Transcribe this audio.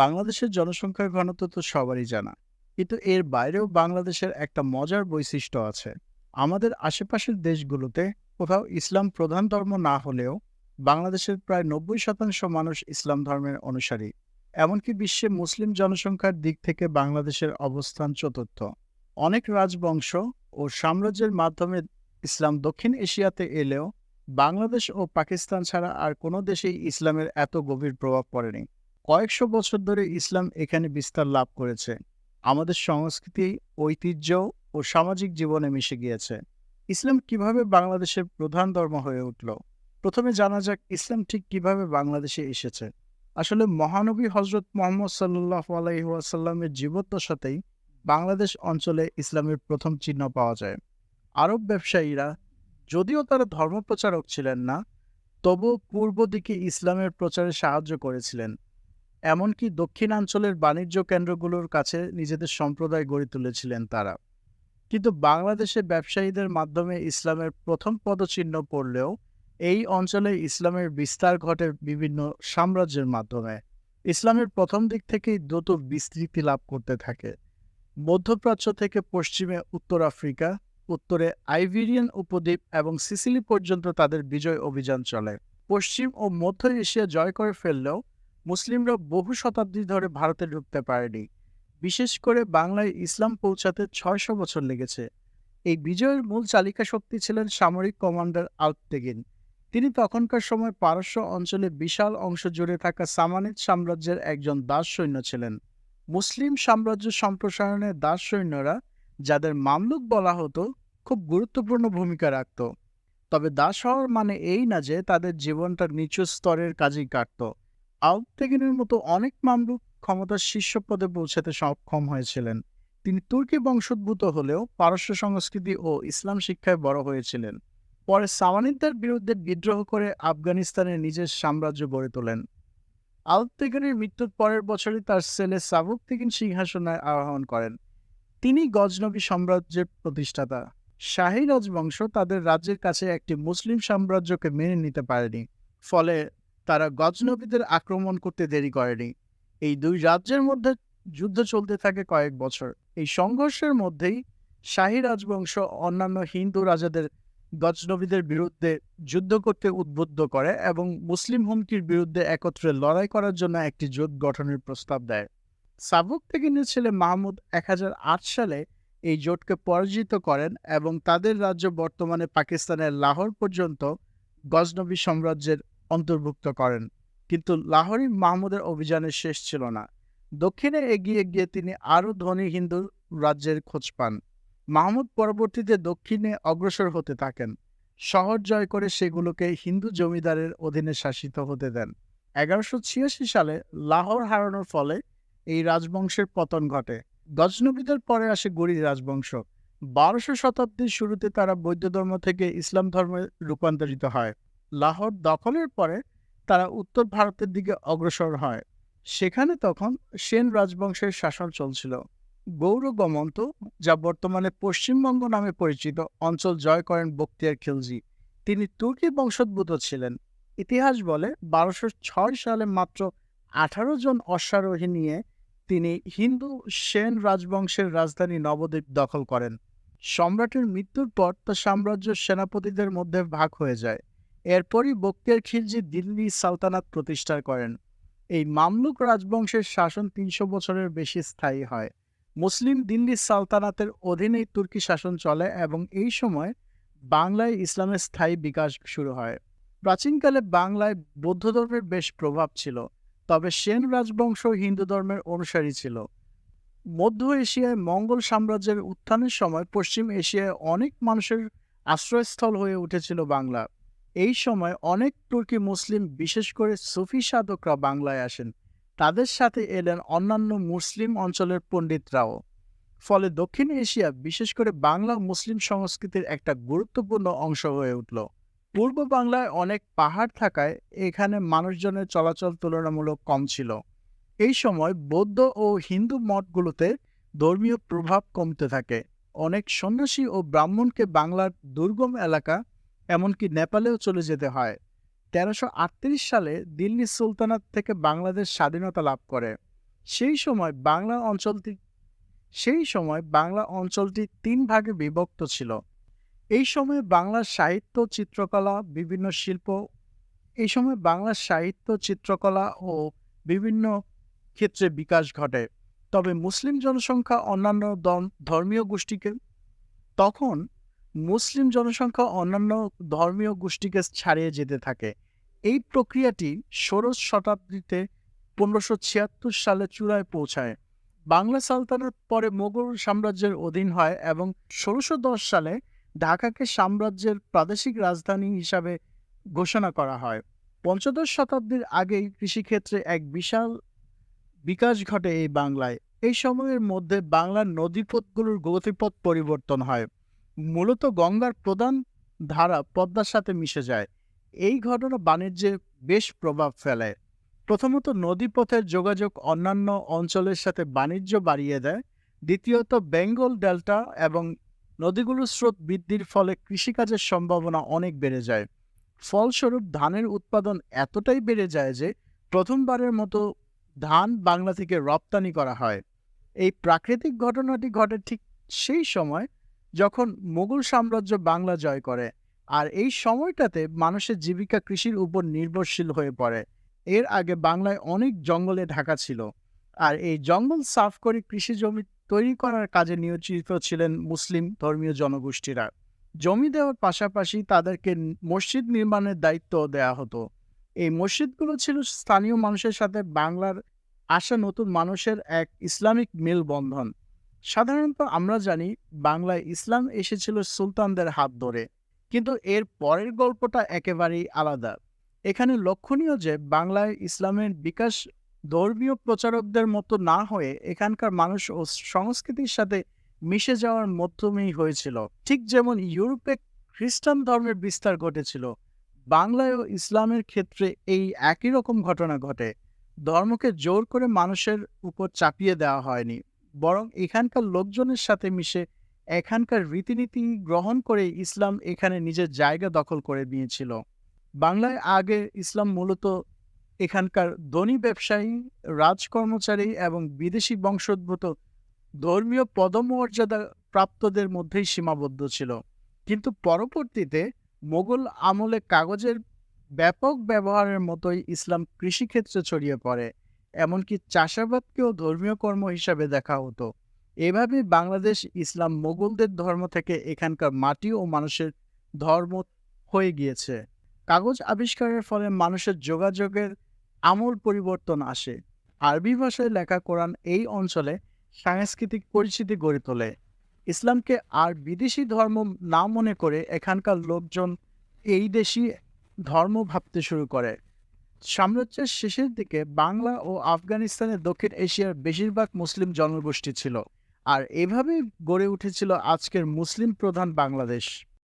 বাংলাদেশের জনসংখ্যার ঘনত্ব তো সবারই জানা। কিন্তু এর বাইরেও বাংলাদেশের একটা মজার বৈশিষ্ট্য আছে। আমাদের আশেপাশের দেশগুলোতে কোথাও ইসলাম প্রধান ধর্ম না হলেও বাংলাদেশের প্রায় নব্বই শতাংশ মানুষ ইসলাম ধর্মের অনুসারী। এমনকি বিশ্বে মুসলিম জনসংখ্যার দিক থেকে বাংলাদেশের অবস্থান চতুর্থ। অনেক রাজবংশ ও সাম্রাজ্যের মাধ্যমে ইসলাম দক্ষিণ এশিয়াতে এলেও বাংলাদেশ ও পাকিস্তান ছাড়া আর কোনো দেশেই ইসলামের এত গভীর প্রভাব পড়েনি। কয়েকশো বছর ধরে ইসলাম এখানে বিস্তার লাভ করেছে। আমাদের সংস্কৃতি, ঐতিহ্য ও সামাজিক জীবনে মিশে গিয়েছে। ইসলাম কীভাবে বাংলাদেশের প্রধান ধর্ম হয়ে উঠল? প্রথমে জানা যাক ইসলাম ঠিক কীভাবে বাংলাদেশে এসেছে। আসলে মহানবী হজরত মোহাম্মদ সাল্লাহ আলাইসাল্লামের জীবদ্দশাতেই বাংলাদেশ অঞ্চলে ইসলামের প্রথম চিহ্ন পাওয়া যায়। আরব ব্যবসায়ীরা, যদিও তারা ধর্মপ্রচারক ছিলেন না তবু পূর্ব দিকে ইসলামের প্রচারে সাহায্য করেছিলেন। এমনকি দক্ষিণাঞ্চলের বাণিজ্য কেন্দ্রগুলোর কাছে নিজেদের সম্প্রদায় গড়ে তুলেছিলেন তারা। কিন্তু বাংলাদেশে ব্যবসায়ীদের মাধ্যমে ইসলামের প্রথম পদচিহ্ন পড়লেও এই অঞ্চলে ইসলামের বিস্তার ঘটে বিভিন্ন সাম্রাজ্যের মাধ্যমে। ইসলামের প্রথম দিক থেকেই দ্রুত বিস্তৃতি লাভ করতে থাকে। মধ্যপ্রাচ্য থেকে পশ্চিমে উত্তর আফ্রিকা, উত্তরে আইভেরিয়ান উপদ্বীপ এবং সিসিলি পর্যন্ত তাদের বিজয় অভিযান চলে। পশ্চিম ও মধ্য এশিয়া জয় করে ফেললেও মুসলিমরা বহু শতাব্দী ধরে ভারতে ঢুকতে পারেনি। বিশেষ করে বাংলায় ইসলাম পৌঁছাতে ছয়শো বছর লেগেছে। এই বিজয়ের মূল চালিকা শক্তি ছিলেন সামরিক কমান্ডার আলতেগিন তিনি তখনকার সময় পারস্য অঞ্চলে বিশাল অংশ জুড়ে থাকা সামানিদ সাম্রাজ্যের একজন দাস সৈন্য ছিলেন। মুসলিম সাম্রাজ্য সম্প্রসারণে দাস সৈন্যরা যাদের মামলুক বলা হতো, খুব গুরুত্বপূর্ণ ভূমিকা রাখত। তবে দাস হওয়ার মানে এই না যে তাদের জীবনটা নিচু স্তরের কাজেই কাটত। আউটেগিনের মতো অনেক মামলুক ক্ষমতার শীর্ষ পদে পৌঁছাতে সক্ষম হয়েছিলেন। তিনি তুর্কি বংশোদ্ভূত হলেও পারস্য সংস্কৃতি ও ইসলাম শিক্ষায় বড় হয়েছিলেন। পরে সামানিদদের বিরুদ্ধে বিদ্রোহ করে আফগানিস্তানে নিজের সাম্রাজ্য গড়ে তোলেন। আলতেগিনের মৃত্যুর পরের বছরই তার ছেলে সাবুক তেগিন সিংহাসনে আরোহণ করেন। তিনি গজনবী সাম্রাজ্যের প্রতিষ্ঠাতা। শাহী রাজবংশ তাদের রাজ্যের কাছে একটি মুসলিম সাম্রাজ্যকে মেনে নিতে পারেনি। ফলে তারা গজনবীদের আক্রমণ করতে দেরি করেনি। এই দুই রাজ্যের মধ্যে যুদ্ধ চলতে থাকে কয়েক বছর। এই সংঘর্ষের মধ্যেই শাহী রাজবংশ অন্যান্য হিন্দু রাজাদের গজনবীদের বিরুদ্ধে যুদ্ধ করতে উদ্বুদ্ধ করে এবং মুসলিম হুমকির বিরুদ্ধে একত্রে লড়াই করার জন্য একটি জোট গঠনের প্রস্তাব দেয়। সাবুক থেকে ছেলে মাহমুদ এক হাজার আট সালে এই জোটকে পরাজিত করেন এবং তাদের রাজ্য বর্তমানে পাকিস্তানের লাহোর পর্যন্ত গজনবী সাম্রাজ্যের অন্তর্ভুক্ত করেন। কিন্তু লাহোরই মাহমুদের অভিযানের শেষ ছিল না। দক্ষিণে এগিয়ে গিয়ে তিনি আরও ধনী হিন্দু রাজ্যের খোঁজ পান। মাহমুদ পরবর্তীতে দক্ষিণে অগ্রসর হতে থাকেন। শহর জয় করে সেগুলোকে হিন্দু জমিদারের অধীনে শাসিত হতে দেন। এগারোশো ছিয়াশি সালে লাহোর হারানোর ফলে এই রাজবংশের পতন ঘটে। গজনবীদের পরে আসে গড়ি রাজবংশ। বারোশো শতাব্দীর শুরুতে তারা বৌদ্ধ ধর্ম থেকে ইসলাম ধর্মে রূপান্তরিত হয়। লাহোর দখলের পরে তারা উত্তর ভারতের দিকে অগ্রসর হয়। সেখানে তখন সেন রাজবংশের শাসন চলছিল। গৌর গমন্ত যা বর্তমানে পশ্চিমবঙ্গ নামে পরিচিত, অঞ্চল জয় করেন বক্তিয়ার খিলজি। তিনি তুর্কি বংশোদ্ভূত ছিলেন। ইতিহাস বলে বারোশো ছয় সালে মাত্র আঠারো জন অশ্বারোহী নিয়ে তিনি হিন্দু সেন রাজবংশের রাজধানী নবদ্বীপ দখল করেন। সম্রাটের মৃত্যুর পর তার সাম্রাজ্য সেনাপতিদের মধ্যে ভাগ হয়ে যায়। এরপরই বক্তিয়ার খিলজি দিল্লি সালতানাত প্রতিষ্ঠা করেন, এই মামলুক রাজবংশের শাসন তিনশো বছরের বেশি স্থায়ী হয়। মুসলিম দিল্লি সালতানাতের অধীনেই তুর্কি শাসন চলে এবং এই সময় বাংলায় ইসলামের স্থায়ী বিকাশ শুরু হয়। প্রাচীনকালে বাংলায় বৌদ্ধ ধর্মের বেশ প্রভাব ছিল, তবে সেন রাজবংশ হিন্দু ধর্মের অনুসারী ছিল। মধ্য এশিয়ায় মঙ্গল সাম্রাজ্যের উত্থানের সময় পশ্চিম এশিয়ায় অনেক মানুষের আশ্রয়স্থল হয়ে উঠেছিল বাংলা। এই সময় অনেক তুর্কি মুসলিম, বিশেষ করে সুফি সাধকরা বাংলায় আসেন। তাদের সাথে এলেন অন্যান্য মুসলিম অঞ্চলের পণ্ডিতরাও। ফলে দক্ষিণ এশিয়া, বিশেষ করে বাংলা মুসলিম সংস্কৃতির একটা গুরুত্বপূর্ণ অংশ হয়ে উঠল। পূর্ব বাংলায় অনেক পাহাড় থাকায় এখানে মানুষজনের চলাচল তুলনামূলক কম ছিল। এই সময় বৌদ্ধ ও হিন্দু মঠগুলোতে ধর্মীয় প্রভাব কমতে থাকে। অনেক সন্ন্যাসী ও ব্রাহ্মণকে বাংলার দুর্গম এলাকা এমনকি নেপালেও চলে যেতে হয়। তেরোশো সালে দিল্লি সুলতানাত থেকে বাংলাদেশ স্বাধীনতা লাভ করে। সেই সময় বাংলা অঞ্চলটি, সেই সময় বাংলা অঞ্চলটি তিন ভাগে বিভক্ত ছিল। এই সময় বাংলার সাহিত্য, চিত্রকলা, বিভিন্ন শিল্প, এই সময় বাংলার সাহিত্য, চিত্রকলা ও বিভিন্ন ক্ষেত্রে বিকাশ ঘটে। তবে মুসলিম জনসংখ্যা অন্যান্য ধর্মীয় গোষ্ঠীকে তখন মুসলিম জনসংখ্যা অন্যান্য ধর্মীয় গোষ্ঠীকে ছাড়িয়ে যেতে থাকে। এই প্রক্রিয়াটি ষোড়শ শতাব্দীতে পনেরোশো ছিয়াত্তর সালে চূড়ায় পৌঁছায়। বাংলা সালতানাত পরে মোগল সাম্রাজ্যের অধীন হয় এবং ষোলোশো দশ সালে ঢাকাকে সাম্রাজ্যের প্রাদেশিক রাজধানী হিসাবে ঘোষণা করা হয়। পঞ্চদশ শতাব্দীর আগেই কৃষিক্ষেত্রে এক বিশাল বিকাশ ঘটে এই বাংলায়। এই সময়ের মধ্যে বাংলার নদীপথগুলোর গতিপথ পরিবর্তন হয়। মূলত গঙ্গার প্রধান ধারা পদ্মার সাথে মিশে যায়। এই ঘটনা বাণিজ্যে বেশ প্রভাব ফেলে। প্রথমত নদীপথের যোগাযোগ অন্যান্য অঞ্চলের সাথে বাণিজ্য বাড়িয়ে দেয়। দ্বিতীয়ত বেঙ্গল ডেল্টা এবং নদীগুলোর স্রোত বৃদ্ধির ফলে কৃষিকাজের সম্ভাবনা অনেক বেড়ে যায়। ফলস্বরূপ ধানের উৎপাদন এতটাই বেড়ে যায় যে প্রথমবারের মতো ধান বাংলা থেকে রপ্তানি করা হয়। এই প্রাকৃতিক ঘটনাটি ঘটে ঠিক সেই সময় যখন মুঘল সাম্রাজ্য বাংলা জয় করে আর এই সময়টাতে মানুষের জীবিকা কৃষির উপর নির্ভরশীল হয়ে পড়ে। এর আগে বাংলায় অনেক জঙ্গলে ঢাকা ছিল আর এই জঙ্গল সাফ করে কৃষি জমি তৈরি করার কাজে নিয়োজিত ছিলেন মুসলিম ধর্মীয় জনগোষ্ঠীরা। জমি দেওয়ার পাশাপাশি তাদেরকে মসজিদ নির্মাণের দায়িত্ব দেয়া হতো। এই মসজিদগুলো ছিল স্থানীয় মানুষের সাথে বাংলার আসা নতুন মানুষের এক ইসলামিক মেলবন্ধন। সাধারণত আমরা জানি বাংলায় ইসলাম এসেছিল সুলতানদের হাত ধরে, কিন্তু এর পরের গল্পটা একেবারেই আলাদা। এখানে লক্ষণীয় যে বাংলায় ইসলামের বিকাশ ধর্মীয় প্রচারকদের মতো না হয়ে এখানকার মানুষ ও সংস্কৃতির সাথে মিশে যাওয়ার মাধ্যমেই হয়েছিল। ঠিক যেমন ইউরোপে খ্রিস্টান ধর্মের বিস্তার ঘটেছিল, বাংলায় ও ইসলামের ক্ষেত্রে এই একই রকম ঘটনা ঘটে। ধর্মকে জোর করে মানুষের উপর চাপিয়ে দেওয়া হয়নি। বরং এখানকার লোকজনের সাথে মিশে এখানকার রীতিনীতি গ্রহণ করে ইসলাম এখানে নিজের জায়গা দখল করে নিয়েছিল। বাংলায় আগে ইসলাম মূলত এখানকার ধনী ব্যবসায়ী, রাজকর্মচারী এবং বিদেশি বংশোদ্ভূত ধর্মীয় পদমর্যাদা প্রাপ্তদের মধ্যেই সীমাবদ্ধ ছিল। কিন্তু পরবর্তীতে মোগল আমলে কাগজের ব্যাপক ব্যবহারের মতোই ইসলাম কৃষিক্ষেত্রে ছড়িয়ে পড়ে। এমনকি চাষাবাদকেও ধর্মীয় কর্ম হিসাবে দেখা হতো। এভাবে বাংলাদেশ, ইসলাম, মোগলদের ধর্ম থেকে এখানকার মাটি ও মানুষের ধর্ম হয়ে গিয়েছে। কাগজ আবিষ্কারের ফলে মানুষের যোগাযোগের আমূল পরিবর্তন আসে। আরবি ভাষায় লেখা কোরআন এই অঞ্চলে সাংস্কৃতিক পরিচিতি গড়ে তোলে। ইসলামকে আর বিদেশি ধর্ম না মনে করে এখানকার লোকজন এই দেশি ধর্ম ভাবতে শুরু করে। সাম্রাজ্যের শেষের দিকে বাংলা ও আফগানিস্তানের দক্ষিণ এশিয়ার বেশিরভাগ মুসলিম জনগোষ্ঠী ছিল। আর এভাবেই গড়ে উঠেছিল আজকের মুসলিম প্রধান বাংলাদেশ।